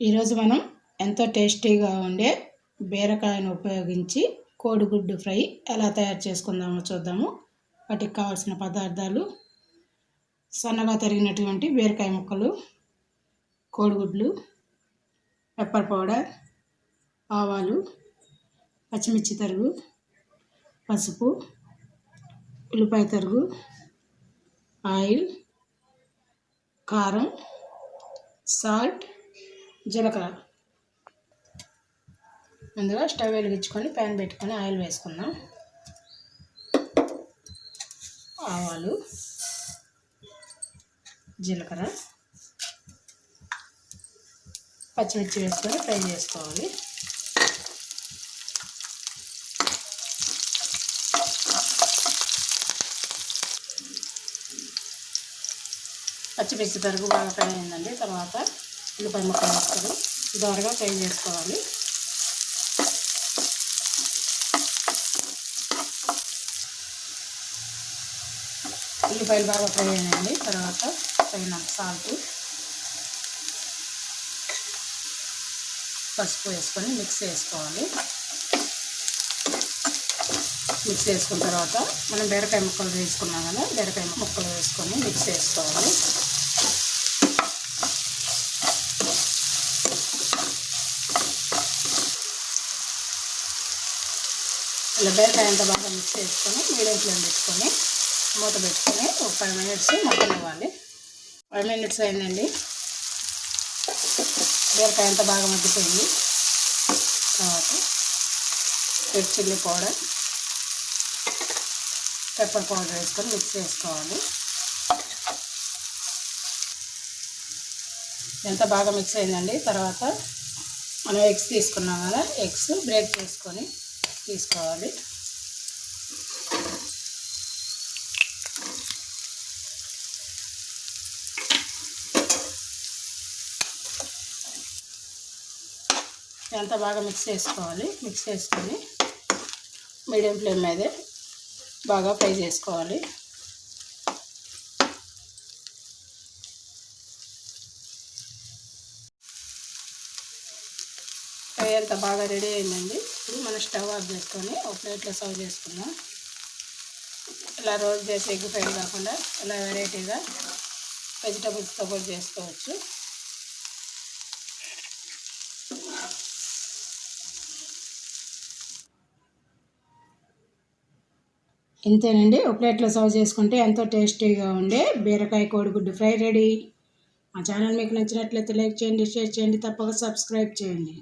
ఈరోజు మనం ఎంతో టేస్టీగా ఉండే బీరకాయను ఉపయోగించి కోడిగుడ్డు ఫ్రై ఎలా తయారు చేసుకుందామో చూద్దాము. వాటికి కావాల్సిన పదార్థాలు సన్నగా తరిగినటువంటి బీరకాయ ముక్కలు కోడిగుడ్లు పెప్పర్ పౌడర్ ఆవాలు పచ్చిమిర్చి తరుగు పసుపు ఉల్లిపాయ తరుగు ఆయిల్ కారం సాల్ట్ జీలకర్ర. ముందుగా స్టవ్ వెలిగించుకొని ప్యాన్ పెట్టుకొని ఆయిల్ వేసుకుందాం. ఆవాలు జీలకర్ర పచ్చిమిర్చి వేసుకొని ఫ్రై చేసుకోవాలి. పచ్చిమిర్చి తరుగు బాగా ఫ్రై అయిందండి తర్వాత ఉల్లిపాయ ముక్కలు వేసుకొని దోరగా ఫ్రై చేసుకోవాలి. ఉల్లిపాయలు బాగా ఫ్రై అయినాయండి. తర్వాత తగినంత సాల్ట్ పసుపు వేసుకొని మిక్స్ చేసుకోవాలి. మిక్స్ చేసుకున్న తర్వాత మనం బీరకాయ ముక్కలు వేసుకున్నాం కదా బీరకాయ ముక్కలు వేసుకొని మిక్స్ చేసుకోవాలి. ఇలా బీరకాయ అంతా బాగా మిక్స్ చేసుకొని మీడియం ఫ్లేమ్ పెట్టుకొని మూత పెట్టుకొని ఒక ఫైవ్ మినిట్స్ మగ్గనివ్వాలి ఫైవ్ మినిట్స్ అయిందండి. బీరకాయ అంతా బాగా మగ్గిపోయింది. తర్వాత red chilli powder pepper powder వేసుకొని మిక్స్ చేసుకోవాలి. ఎంత బాగా మిక్స్ అయిందండి. తర్వాత మనం ఎగ్స్ తీసుకున్నాం కదా ఎగ్స్ బ్రేక్ చేసుకొని తీసుకోవాలి. ఎంత బాగా మిక్స్ చేసుకోవాలి? మిక్స్ చేసుకొని మీడియం ఫ్లేమ్ మీదే బాగా ఫ్రై చేసుకోవాలి. ఫ్రై అంత బాగా రెడీ అయిందండి. ఇప్పుడు మనం స్టవ్ ఆఫ్ చేసుకొని ఒక ప్లేట్లో సర్వ్ చేసుకుందాం. ఇలా రోజు చేసి ఎగ్ ఫ్రై కాకుండా ఇలా వెరైటీగా వెజిటబుల్స్తో కూడా చేసుకోవచ్చు. ఇంతేనండి. ఒక ప్లేట్లో సర్వ్ చేసుకుంటే ఎంతో టేస్టీగా ఉండే బీరకాయ కోడిగుడ్డు ఫ్రై రెడీ. మా ఛానల్ మీకు నచ్చినట్లయితే లైక్ చేయండి షేర్ చేయండి తప్పక సబ్స్క్రైబ్ చేయండి.